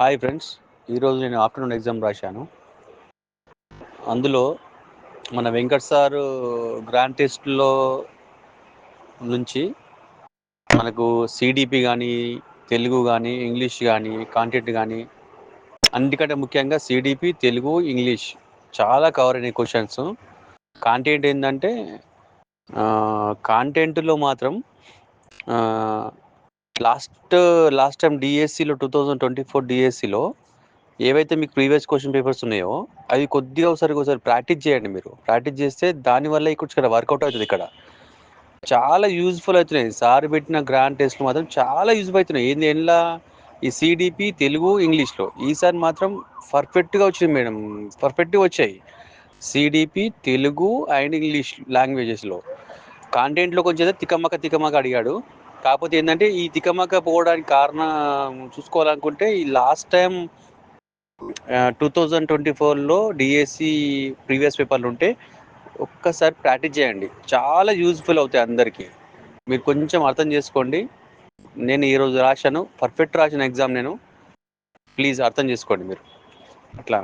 Hi friends ఈరోజు నేను afternoon exam రాశాను. అందులో మన వెంకట్ సార్ గ్రాండ్ టెస్ట్లో నుంచి మనకు సిడిపి కానీ తెలుగు కానీ ఇంగ్లీష్ కానీ కాంటెంట్ కానీ అన్నిటికంటే ముఖ్యంగా సిడిపి తెలుగు ఇంగ్లీష్ చాలా కవర్ అయిన క్వశ్చన్స్ కాంటెంట్ ఏంటంటే కాంటెంట్లో మాత్రం లాస్ట్ లాస్ట్ టైం డిఎస్సిలో టూ థౌజండ్ ట్వంటీ ఫోర్ డిఎస్సిలో ఏవైతే మీకు ప్రీవియస్ క్వశ్చన్ పేపర్స్ ఉన్నాయో అవి కొద్దిగా ఒకసారి ఒకసారి ప్రాక్టీస్ చేయండి మీరు. ప్రాక్టీస్ చేస్తే దానివల్ల ఇక్కడ ఇక్కడ వర్కౌట్ అవుతుంది ఇక్కడ. చాలా యూజ్ఫుల్ అవుతున్నాయి. సార్ పెట్టిన గ్రాండ్ టెస్ట్లు మాత్రం చాలా యూజ్ఫుల్ అవుతున్నాయి. ఏంది ఎండ్లా ఈ సిడిపి తెలుగు ఇంగ్లీష్లో. ఈసారి మాత్రం పర్ఫెక్ట్గా వచ్చింది మేడం. పర్ఫెక్ట్గా వచ్చాయి. సిడిపి తెలుగు అండ్ ఇంగ్లీష్ లాంగ్వేజెస్లో. కాంటెంట్లో కొంచెం తికమక తికమక అడిగాడు. కాకపోతే ఏంటంటే ఈ తికమక పోవడానికి కారణం చూసుకోవాలనుకుంటే ఈ last time two thousand twenty ఫోర్లో డిఎస్సి ప్రీవియస్ పేపర్లు ఉంటే ఒక్కసారి ప్రాక్టీస్ చేయండి. చాలా యూజ్ఫుల్ అవుతాయి అందరికీ. మీరు కొంచెం అర్థం చేసుకోండి. నేను ఈరోజు రాశాను. పర్ఫెక్ట్ రాసిన ఎగ్జామ్ నేను. ప్లీజ్ అర్థం చేసుకోండి మీరు. అట్లా